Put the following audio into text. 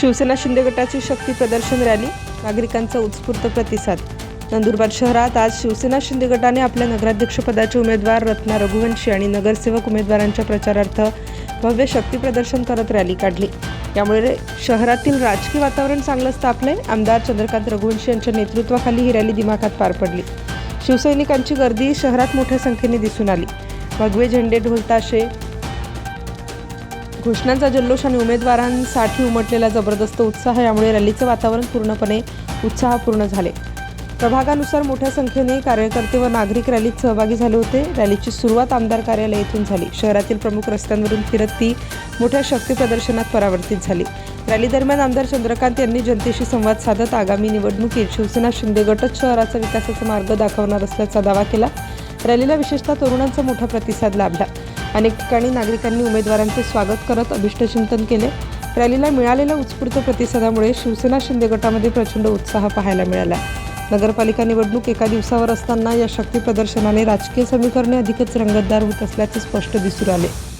शिवसेना शिंदे गटाची शक्ती प्रदर्शन रॅली नागरिकांचा उत्स्फूर्त प्रतिसाद. नंदुरबार शहरात आज शिवसेना शिंदे गटाने आपल्या नगराध्यक्षपदाचे उमेदवार रत्ना रघुवंशी आणि नगरसेवक उमेदवारांच्या प्रचारार्थ भव्य शक्ती प्रदर्शन करत रॅली काढली. यामुळे शहरातील राजकीय वातावरण चांगलंच तापलंय आमदार चंद्रकांत रघुवंशी यांच्या नेतृत्वाखाली ही रॅली दिमाखात पार पडली. शिवसैनिकांची गर्दी शहरात मोठ्या संख्येने दिसून आली. भगवे झेंडे ढोलताशे घोषणांचा जल्लोष आणि उमेदवारांसाठी उमटलेला जबरदस्त उत्साह यामुळे रॅलीचं वातावरण पूर्णपणे उत्साहपूर्ण झाले. प्रभागानुसार मोठ्या संख्येने कार्यकर्ते व नागरिक रॅलीत सहभागी झाले होते. रॅलीची सुरुवात आमदार कार्यालय येथून झाली. शहरातील प्रमुख रस्त्यांवरून फिरत ती मोठ्या शक्ती प्रदर्शनात परावर्तित झाली. रॅली दरम्यान आमदार चंद्रकांत यांनी जनतेशी संवाद साधत आगामी निवडणुकीत शिवसेना शिंदे गटच शहराचा विकासाचा मार्ग दाखवणार असल्याचा दावा केला. रॅलीला विशेषतः तरुणांचा मोठा प्रतिसाद लाभला. अनेक ठिकाणी नागरिकांनी उमेदवारांचे स्वागत करत अभिष्टचिंतन केले. रॅलीला मिळालेल्या उत्स्फूर्त प्रतिसादामुळे शिवसेना शिंदे गटामध्ये प्रचंड उत्साह पाहायला मिळाला. नगरपालिका निवडणूक एका दिवसावर असताना या शक्ती प्रदर्शनाने राजकीय समीकरणे अधिकच रंगतदार होत असल्याचे स्पष्ट दिसून आले.